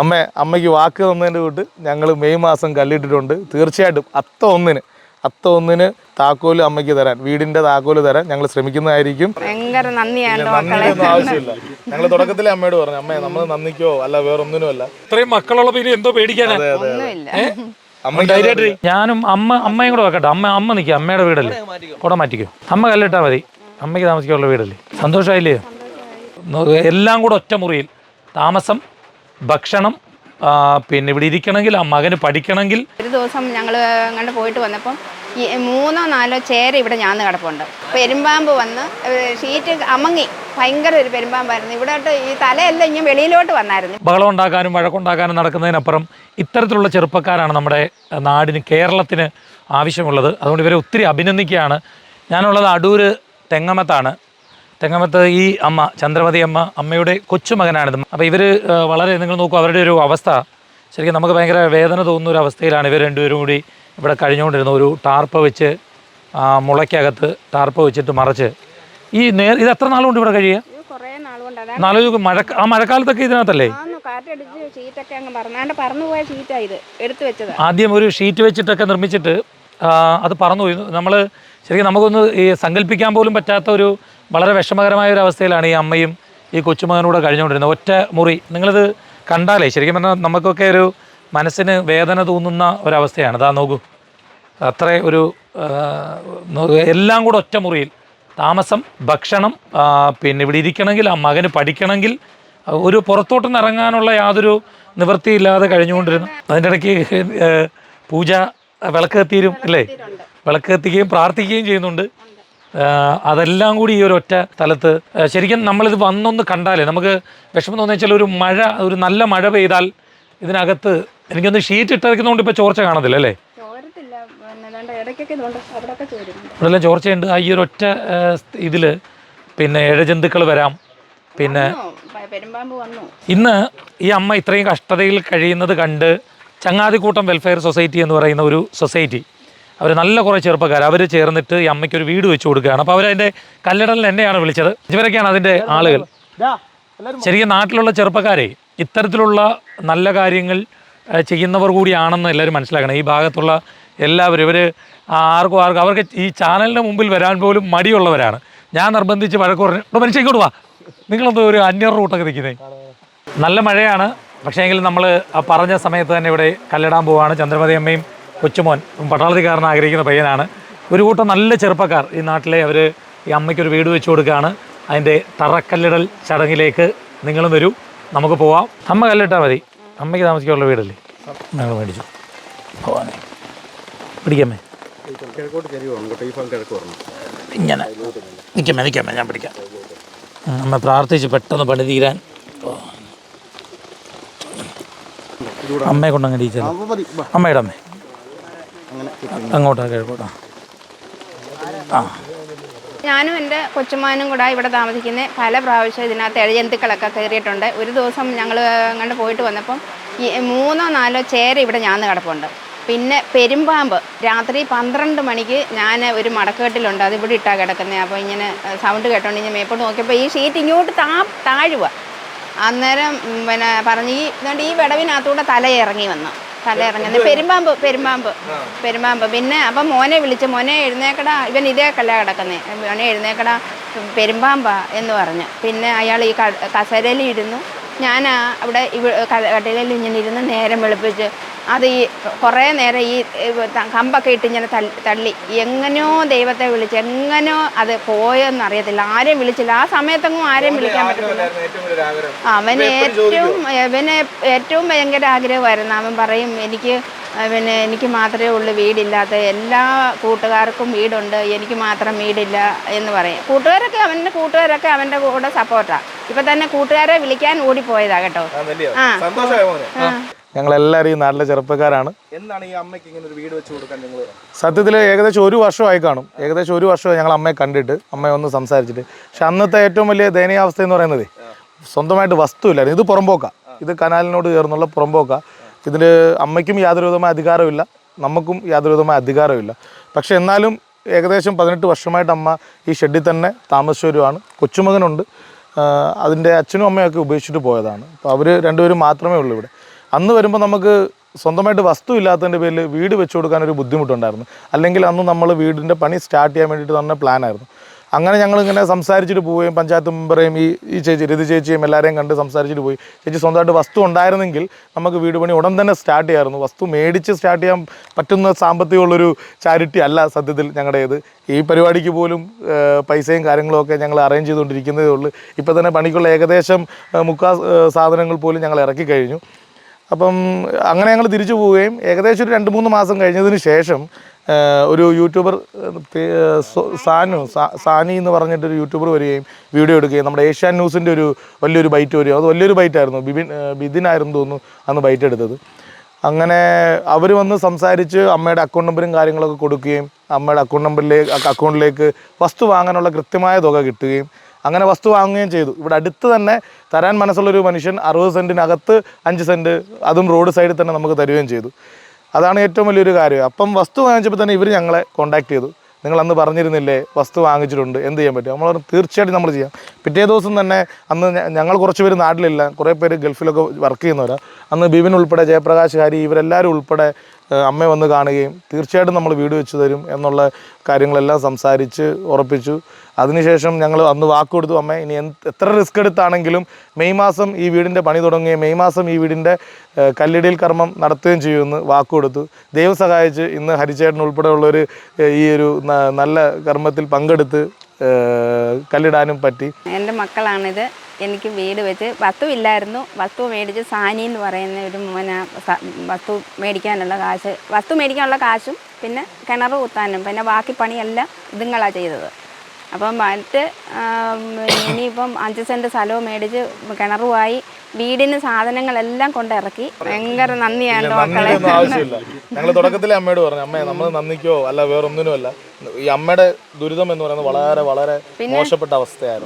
അമ്മ അമ്മയ്ക്ക് വാക്ക് തന്നതിന്റെ കൂട്ട് ഞങ്ങൾ മെയ് മാസം കല്ലിട്ടിട്ടുണ്ട്. തീർച്ചയായിട്ടും അത്ത ഒന്നിന് അത്ത ഒന്നിന് താക്കോൽ അമ്മയ്ക്ക് തരാൻ വീടിന്റെ താക്കോൽ തരാൻ ഞങ്ങൾ ശ്രമിക്കുന്നതായിരിക്കും. ഭയങ്കര നന്ദിയാണ് മക്കളെ. നന്ദിയൊന്നും ആവശ്യമില്ല. ഞങ്ങൾ തുടക്കത്തിലെ അമ്മയോട് പറഞ്ഞു അമ്മേ നമ്മൾ നന്ദിക്കോ? അല്ല വേറൊന്നിനും അല്ല. ഇത്രയും മക്കളുള്ള ഇനി എന്തോ പേടിക്കാനാ? അമ്മ ധൈര്യമായിട്ട് ഞാനും അമ്മ അമ്മയും കൂടെ വെക്കട്ടെ. അമ്മ അമ്മ നിൽക്കുക അമ്മയുടെ വീടല്ലേ? കൂടെ മാറ്റിക്കോ. അമ്മ കല്ലിട്ടാ മതി. അമ്മയ്ക്ക് താമസിക്കാനുള്ള വീടല്ലേ? സന്തോഷമായില്ലേ? എല്ലാം കൂടെ ഒറ്റ മുറിയിൽ താമസം ഭക്ഷണം പിന്നെ ഇവിടെ ഇരിക്കണമെങ്കിൽ ആ മകന് പഠിക്കണമെങ്കിൽ. ഒരു ദിവസം ഞങ്ങൾ അങ്ങോട്ട് പോയിട്ട് വന്നപ്പം മൂന്നോ നാലോ ചേര ഇവിടെ ഞാൻ കിടപ്പുണ്ട്. പെരുമ്പാമ്പ് വന്ന് ഷീറ്റ് അമങ്ങി. ഭയങ്കര ഒരു പെരുമ്പാമ്പായിരുന്നു. ഇവിടോട്ട് ഈ തലയെല്ലാം ഇങ്ങനെ വെളിയിലോട്ട് വന്നായിരുന്നു. ബഹളം ഉണ്ടാക്കാനും വഴക്കുണ്ടാക്കാനും നടക്കുന്നതിനപ്പുറം ഇത്തരത്തിലുള്ള ചെറുപ്പക്കാരാണ് നമ്മുടെ നാടിന് കേരളത്തിന് ആവശ്യമുള്ളത്. അതുകൊണ്ട് ഇവരെ ഒത്തിരി അഭിനന്ദിക്കുകയാണ്. ഞാനുള്ളത് അടൂർ തെങ്ങമത്താണ്. തെങ്ങമത്ത് ഈ അമ്മ ചന്ദ്രമതി അമ്മ അമ്മയുടെ കൊച്ചുമകനാണിത് അപ്പോൾ ഇവർ വളരെ നിങ്ങൾ നോക്കൂ അവരുടെ ഒരു അവസ്ഥ. ശരിക്കും നമുക്ക് ഭയങ്കര വേദന തോന്നുന്ന ഒരു അവസ്ഥയിലാണ് ഇവർ രണ്ടുപേരും കൂടി ഇവിടെ കഴിഞ്ഞുകൊണ്ടിരുന്നത്. ഒരു ടാർപ്പ വെച്ച് മുളയ്ക്കകത്ത് ടാർപ്പ വെച്ചിട്ട് മറച്ച്. ഈ നേർ ഇത് എത്ര നാളുകൊണ്ട് ഇവിടെ കഴിയുക? നാലു മഴ ആ മഴക്കാലത്തൊക്കെ ഇതിനകത്തല്ലേ? ആദ്യം ഒരു ഷീറ്റ് വെച്ചിട്ടൊക്കെ നിർമ്മിച്ചിട്ട് അത് പറന്നു പോയി. നമ്മൾ ശരിക്കും നമുക്കൊന്ന് ഈ സങ്കല്പിക്കാൻ പോലും പറ്റാത്ത ഒരു വളരെ വിഷമകരമായ ഒരു അവസ്ഥയിലാണ് ഈ അമ്മയും ഈ കൊച്ചുമകനൂടെ കഴിഞ്ഞുകൊണ്ടിരുന്നത്. ഒറ്റ മുറി. നിങ്ങളിത് കണ്ടാലേ ശരിക്കും പറഞ്ഞാൽ നമുക്കൊക്കെ ഒരു മനസ്സിന് വേദന തോന്നുന്ന ഒരവസ്ഥയാണ്. അതാ നോക്കൂ. അത്ര ഒരു എല്ലാം കൂടെ ഒറ്റ മുറിയിൽ. താമസം ഭക്ഷണം പിന്നെ ഇവിടെ ഇരിക്കണമെങ്കിൽ ആ മകന് പഠിക്കണമെങ്കിൽ ഒരു പുറത്തോട്ട് ഇറങ്ങാനുള്ള യാതൊരു നിവൃത്തിയില്ലാതെ കഴിഞ്ഞുകൊണ്ടിരുന്നു. അതിന്റെ ഇടയ്ക്ക് പൂജ വിളക്ക് കത്തിയിരും അല്ലേ? വിളക്ക് കത്തിക്കുകയും പ്രാർത്ഥിക്കുകയും ചെയ്യുന്നുണ്ട്. അതെല്ലാം കൂടി ഈ ഒരു ഒറ്റ സ്ഥലത്ത് ശരിക്കും നമ്മളിത് വന്നൊന്ന് കണ്ടാലേ നമുക്ക് വിഷമം തോന്നുന്ന വെച്ചാൽ ഒരു മഴ ഒരു നല്ല മഴ പെയ്താൽ ഇതിനകത്ത് എനിക്കൊന്ന് ഷീറ്റ് ഇട്ടിരിക്കുന്നതുകൊണ്ട് ഇപ്പോൾ ചോർച്ച കാണത്തില്ല അല്ലേ? ഇവിടെല്ലാം ചോർച്ചയുണ്ട് ആ ഈ ഒരു ഒറ്റ ഇതിൽ പിന്നെ ഇഴജന്തുക്കൾ വരാം പിന്നെ ഇന്ന് ഈ അമ്മ ഇത്രയും കഷ്ടതയിൽ കഴിയുന്നത് കണ്ട് ചങ്ങാതിക്കൂട്ടം വെൽഫെയർ സൊസൈറ്റി എന്ന് പറയുന്ന ഒരു സൊസൈറ്റി അവർ നല്ല കുറേ ചെറുപ്പക്കാർ അവർ ചേർന്നിട്ട് ഈ അമ്മയ്ക്ക് ഒരു വീട് വെച്ച് കൊടുക്കുകയാണ്. അപ്പോൾ അവരതിന്റെ കല്ലടലിൽ എന്നെയാണ് വിളിച്ചത്. ഇവരൊക്കെയാണ് അതിന്റെ ആളുകൾ. ശരിക്കും നാട്ടിലുള്ള ചെറുപ്പക്കാരെ ഇത്തരത്തിലുള്ള നല്ല കാര്യങ്ങൾ ചെയ്യുന്നവർ കൂടിയാണെന്ന് എല്ലാവരും മനസ്സിലാക്കണം. ഈ ഭാഗത്തുള്ള എല്ലാവരും ഇവർ ആർക്കും ആർക്കും അവർക്ക് ഈ ചാനലിന്റെ മുമ്പിൽ വരാൻ പോലും മടിയുള്ളവരാണ്. ഞാൻ നിർബന്ധിച്ച് വഴക്ക് പറഞ്ഞു ഇപ്പോൾ മനുഷ്യ ഇങ്ങോട്ട് വാ. നിങ്ങളെന്തോ ഒരു അന്യർ റൂട്ടൊക്കെ നിൽക്കുന്നത് നല്ല മഴയാണ്. പക്ഷേ എങ്കിലും നമ്മൾ പറഞ്ഞ സമയത്ത് തന്നെ ഇവിടെ കല്ലിടാൻ പോവുകയാണ് ചന്ദ്രമതി അമ്മയും കൊച്ചുമോൻ പട്ടാളത്തിക്കാരൻ ആഗ്രഹിക്കുന്ന പയ്യനാണ്. ഒരു കൂട്ടം നല്ല ചെറുപ്പക്കാർ ഈ നാട്ടിലെ അവർ ഈ അമ്മയ്ക്കൊരു വീട് വെച്ചു കൊടുക്കുകയാണ്. അതിന്റെ തറക്കല്ലിടൽ ചടങ്ങിലേക്ക് നിങ്ങളും വരൂ. നമുക്ക് പോവാം. അമ്മ കല്ലിട്ടാൽ മതി. അമ്മയ്ക്ക് താമസിക്കാനുള്ള വീടല്ലേ? ഞങ്ങൾ മേടിച്ചു. പോവാനേ പിടിക്കാമേ കിഴക്കോട്ട് ചെരിവ് വരണം കേട്ടോ ഈ ഭാഗം കിഴക്ക് വരണം ഇങ്ങനെ. നിൽക്കാമേ നിൽക്കാമേ ഞാൻ പിടിക്കാം. അമ്മ പ്രാർത്ഥിച്ച് പെട്ടെന്ന് പണി തീരാൻ അമ്മയെ കൊണ്ടങ്ങ് ടീച്ചർ. അമ്മയുടെ അമ്മേ. അങ്ങോട്ടാ കിഴക്കോട്ടാ ആ. ഞാനും എന്റെ കൊച്ചുമാനും കൂടെ ഇവിടെ താമസിക്കുന്ന. പല പ്രാവശ്യം ഇതിനകത്ത് ഇഴജന്തുക്കളൊക്കെ കയറിയിട്ടുണ്ട്. ഒരു ദിവസം ഞങ്ങൾ അങ്ങോട്ട് പോയിട്ട് വന്നപ്പം മൂന്നോ നാലോ ചേര ഇവിടെ ഞാൻ കിടപ്പുണ്ട്. പിന്നെ പെരുമ്പാമ്പ് രാത്രി പന്ത്രണ്ട് മണിക്ക് ഞാൻ ഒരു മടക്കേട്ടിലുണ്ട് അത് ഇവിടെ ഇട്ടാ കിടക്കുന്നത് അപ്പോൾ ഇങ്ങനെ സൗണ്ട് കേട്ടോണ്ട് ഇങ്ങനെ മേപ്പോട്ട് നോക്കിയപ്പോൾ ഈ ഷീറ്റ് ഇങ്ങോട്ട് താ താഴുക അന്നേരം പിന്നെ പറഞ്ഞ് ഈ ഈ വിടവിനകത്തൂടെ തല ഇറങ്ങി വന്നു. തല ഇറങ്ങുന്നത് പെരുമ്പാമ്പ് പെരുമ്പാമ്പ് പെരുമ്പാമ്പ്. പിന്നെ അപ്പം മോനെ വിളിച്ച് മോനെ എഴുന്നേക്കടാ. ഇവൻ ഇതേ കല്ല കിടക്കുന്നേ. മോനെ എഴുന്നേക്കടാ പെരുമ്പാമ്പാ എന്ന് പറഞ്ഞു. പിന്നെ അയാൾ ഈ കസേരയിൽ ഇരുന്നു. ഞാൻ അവിടെ ഇവ കടലിൽ ഇങ്ങനെ ഇരുന്ന് നേരം വെളുപ്പിച്ച് അത് ഈ കുറേ നേരം ഈ കമ്പൊക്കെ ഇട്ട് ഇങ്ങനെ തള്ളി. എങ്ങനെയോ ദൈവത്തെ വിളിച്ച് എങ്ങനെയോ അത് പോയെന്ന് അറിയത്തില്ല. ആരെയും വിളിച്ചില്ല. ആ സമയത്തൊന്നും ആരെയും വിളിക്കാൻ പറ്റത്തില്ല. ഏറ്റവും അവന് ഏറ്റവും അവന് ഏറ്റവും ഭയങ്കര ആഗ്രഹമായിരുന്നു. അവൻ പറയും എനിക്ക് പിന്നെ എനിക്ക് മാത്രമേ ഉള്ളൂ വീടില്ലാത്ത. എല്ലാ കൂട്ടുകാർക്കും വീടുണ്ട്. എനിക്ക് മാത്രം വീടില്ല എന്ന് പറയും. കൂട്ടുകാരൊക്കെ അവന്റെ കൂട്ടുകാരൊക്കെ അവന്റെ കൂടെ സപ്പോർട്ടാണ് ഇപ്പം തന്നെ കൂട്ടുകാരെ വിളിക്കാൻ ഓടിപ്പോയതാ കേട്ടോ. ആ. ഞങ്ങളെല്ലാവരും ഈ നാട്ടിലെ ചെറുപ്പക്കാരാണ്. എന്നാണ് ഈ അമ്മയ്ക്ക് ഇങ്ങനെ ഒരു വീട് വെച്ച് കൊടുക്കാൻ നിങ്ങൾ സത്യത്തിൽ ഏകദേശം ഒരു വർഷമായി കാണും. ഏകദേശം ഒരു വർഷമായി ഞങ്ങൾ അമ്മയെ കണ്ടിട്ട് അമ്മയെ ഒന്ന് സംസാരിച്ചിട്ട്. പക്ഷെ അന്നത്തെ ഏറ്റവും വലിയ ദയനീയാവസ്ഥ എന്ന് പറയുന്നത് സ്വന്തമായിട്ട് വസ്തുവില്ലായിരുന്നു. ഇത് പുറമ്പോക്ക. ഇത് കനാലിനോട് ചേർന്നുള്ള പുറമ്പോക്ക. ഇതിന് അമ്മയ്ക്കും യാതൊരുവിധമായ അധികാരമില്ല നമുക്കും യാതൊരുവിധമായ അധികാരമില്ല പക്ഷെ എന്നാലും ഏകദേശം പതിനെട്ട് വർഷമായിട്ട് അമ്മ ഈ ഷെഡിൽ തന്നെ താമസിച്ചവരുമാണ്. കൊച്ചുമകനുണ്ട്. അതിന്റെ അച്ഛനും അമ്മയൊക്കെ ഉപേക്ഷിച്ചിട്ട് പോയതാണ്. അപ്പോൾ അവർ രണ്ടുപേരും മാത്രമേ ഉള്ളൂ ഇവിടെ. അന്ന് വരുമ്പോൾ നമുക്ക് സ്വന്തമായിട്ട് വസ്തു ഇല്ലാത്തതിന്റെ പേരിൽ വീട് വെച്ചു കൊടുക്കാൻ ഒരു ബുദ്ധിമുട്ടുണ്ടായിരുന്നു. അല്ലെങ്കിൽ അന്ന് നമ്മൾ വീടിന്റെ പണി സ്റ്റാർട്ട് ചെയ്യാൻ വേണ്ടിയിട്ട് തന്നെ പ്ലാനായിരുന്നു അങ്ങനെ ഞങ്ങൾ ഇങ്ങനെ സംസാരിച്ചിട്ട് പോവുകയും പഞ്ചായത്ത് മെമ്പറേയും ഈ ഈ ചേച്ചി രതി ചേച്ചിയും എല്ലാവരെയും കണ്ട് സംസാരിച്ചിട്ട് പോയി. ചേച്ചി സ്വന്തമായിട്ട് വസ്തു ഉണ്ടായിരുന്നെങ്കിൽ നമുക്ക് വീട് പണി ഉടൻ തന്നെ സ്റ്റാർട്ട് ചെയ്യാമായിരുന്നു. വസ്തു മേടിച്ച് സ്റ്റാർട്ട് ചെയ്യാൻ പറ്റുന്ന സാമ്പത്തികമുള്ളൊരു ചാരിറ്റി അല്ല സത്യത്തിൽ ഞങ്ങളുടേത് ഈ പരിപാടിക്ക് പോലും പൈസയും കാര്യങ്ങളും ഒക്കെ ഞങ്ങൾ അറേഞ്ച് ചെയ്തുകൊണ്ടിരിക്കുന്നതേ ഉള്ളൂ. ഇപ്പോൾ തന്നെ പണിക്കുള്ള ഏകദേശം മുക്കാ സാധനങ്ങൾ പോലും ഞങ്ങൾ ഇറക്കി കഴിഞ്ഞു. അപ്പം അങ്ങനെ ഞങ്ങൾ തിരിച്ചു പോവുകയും ഏകദേശം ഒരു രണ്ട് മൂന്ന് മാസം കഴിഞ്ഞതിന് ശേഷം ഒരു യൂട്യൂബർ സാനു സാനി എന്ന് പറഞ്ഞിട്ടൊരു യൂട്യൂബർ വരികയും വീഡിയോ എടുക്കുകയും നമ്മുടെ ഏഷ്യാൻ ന്യൂസിന്റെ ഒരു വലിയൊരു ബൈറ്റ് വരികയും അത് വലിയൊരു ബൈറ്റായിരുന്നു. ബിബിൻ ബിദിനായിരുന്നു തോന്നുന്നു അന്ന് ബൈറ്റ് എടുത്തത്. അങ്ങനെ അവർ വന്ന് സംസാരിച്ച് അമ്മയുടെ അക്കൗണ്ട് നമ്പറും കാര്യങ്ങളൊക്കെ കൊടുക്കുകയും അമ്മയുടെ അക്കൗണ്ട് നമ്പറിലേക്ക് അക്കൗണ്ടിലേക്ക് വസ്തു വാങ്ങാനുള്ള കൃത്യമായ തുക കിട്ടുകയും അങ്ങനെ വസ്തു വാങ്ങുകയും ചെയ്തു. ഇവിടെ അടുത്ത് തന്നെ തരാൻ മനസ്സുള്ളൊരു മനുഷ്യൻ അറുപത് സെന്റിനകത്ത് അഞ്ച് സെന്റ് അതും റോഡ് സൈഡിൽ തന്നെ നമുക്ക് തരികയും ചെയ്തു. അതാണ് ഏറ്റവും വലിയൊരു കാര്യം. അപ്പം വസ്തു വാങ്ങിച്ചപ്പോൾ തന്നെ ഇവർ ഞങ്ങളെ കോൺടാക്ട് ചെയ്തു. നിങ്ങൾ അന്ന് പറഞ്ഞിരുന്നില്ലേ വസ്തു വാങ്ങിച്ചിട്ടുണ്ട് എന്ത് ചെയ്യാൻ പറ്റും? നമ്മൾ തീർച്ചയായിട്ടും നമ്മൾ ചെയ്യാം. പിറ്റേ ദിവസം തന്നെ അന്ന് ഞങ്ങൾ കുറച്ച് പേര് നാട്ടിലില്ല. കുറേ പേര് ഗൾഫിലൊക്കെ വർക്ക് ചെയ്യുന്നവരാണ് അന്ന് ബിബിൻ ഉൾപ്പെടെ ജയപ്രകാശ് ഹാരി ഇവരെല്ലാവരും ഉൾപ്പെടെ ഏഹ്, അമ്മയെ വന്ന് കാണുകയും തീർച്ചയായിട്ടും നമ്മൾ വീട് വെച്ച് തരും എന്നുള്ള കാര്യങ്ങളെല്ലാം സംസാരിച്ച് ഉറപ്പിച്ചു. അതിനുശേഷം ഞങ്ങൾ അന്ന് വാക്ക് കൊടുത്തു അമ്മ ഇനി എത്ര റിസ്ക് എടുത്താണെങ്കിലും മെയ് മാസം ഈ വീടിന്റെ പണി തുടങ്ങുകയും മെയ് മാസം ഈ വീടിന്റെ കല്ലിടിയിൽ കർമ്മം നടത്തുകയും ചെയ്യുമെന്ന് വാക്ക് കൊടുത്തു. ദൈവം സഹായിച്ച് ഇന്ന് ഹരിചേട്ടൻ ഉൾപ്പെടെയുള്ളൊരു ഈ ഒരു നല്ല കർമ്മത്തിൽ പങ്കെടുത്ത് കല്ലിടാനും പറ്റി. എന്റെ മക്കളാണിത്. എനിക്ക് വീട് വെച്ച് വസ്തു ഇല്ലായിരുന്നു. വസ്തു മേടിച്ച് സാനി എന്ന് പറയുന്ന ഒരു മോന വസ്തു മേടിക്കാനുള്ള കാശ് വസ്തു മേടിക്കാനുള്ള കാശും പിന്നെ കിണർ കുത്താനും പിന്നെ ബാക്കി പണിയെല്ലാം ഇതുങ്ങളാണ് ചെയ്തത്. അപ്പം മറ്റ് ഇനിയിപ്പം അഞ്ച് സെന്റ് സ്ഥലവും മേടിച്ച് കിണറുമായി വീടിന് സാധനങ്ങളെല്ലാം കൊണ്ടിറക്കി ഭയങ്കര നന്ദിയാണ് മക്കളെ. ആവശ്യമില്ല. ഞങ്ങൾ തുടക്കത്തിലെ അമ്മയോട് പറഞ്ഞു അമ്മേ നമ്മൾ നന്ദിക്കോ? അല്ല വേറൊന്നിനും അല്ല ഈ അമ്മയുടെ ദുരിതം എന്ന് പറയുന്നത് വളരെ വളരെ മോശപ്പെട്ട അവസ്ഥയായിരുന്നു.